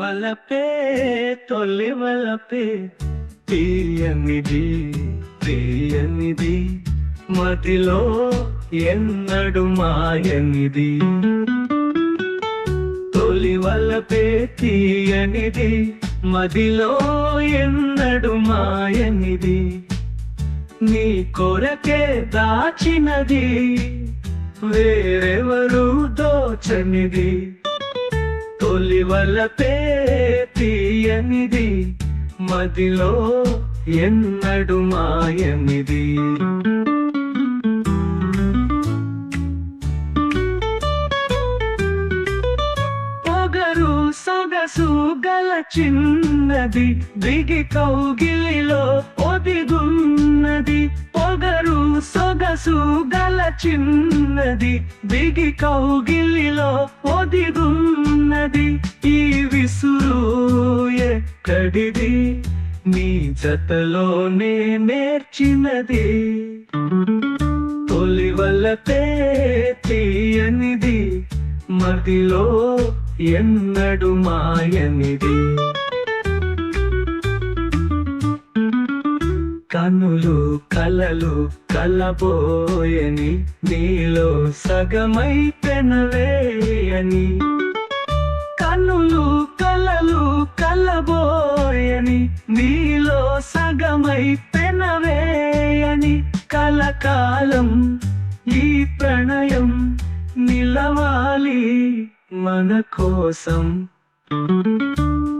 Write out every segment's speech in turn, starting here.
వలపే తొలి వలపే తీయనిది తీయనిది మదిలో ఎన్నడు మాయనిది. తొలి వలపే తీయనిది మదిలో ఎన్నడు మాయనిది. నీ కొరకే దాచినది వేరెవరు దోచనిది. తొలి వలపే తీయనిది మదిలో ఎన్నడు మాయనిది. పొగరు సొగసు గల చిన్నది దిగి కౌగిలిలో ఒదిగున్నది. సొగసు గల చిన్నది దిగి కౌగిలిలో ఒదిగున్నది ఈ విసురు ఎక్కడిది? నీ జతలోనే నేర్చినది. తొలి వల్లతే తీయనిది మదిలో ఎన్నడు మాయనిది. కనులు కలలు కలబోయని నీలో సగమై పెనవేయని. కనులు కలలు కలబోయని నీలో సగమై పెనవేయని. కలకాలం ఈ ప్రణయం నిలవాలి మన కోసం.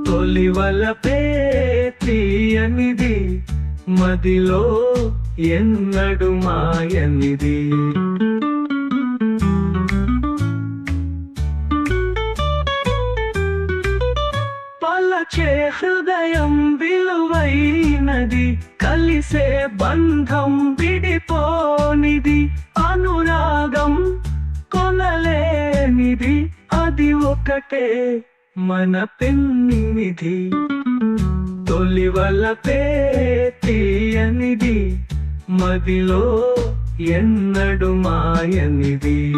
తొలి తీయనిది మదిలో ఎన్నడు మాయనిది. పలచే హృదయం విలువైనది కలిసే బంధం విడిపోనిది. అనురాగం కొనలేనిది అది ఒకటే మన పెన్నిధి తొలి వలపే తీయనిది. మదిలో ఎన్నడు మాయనిది.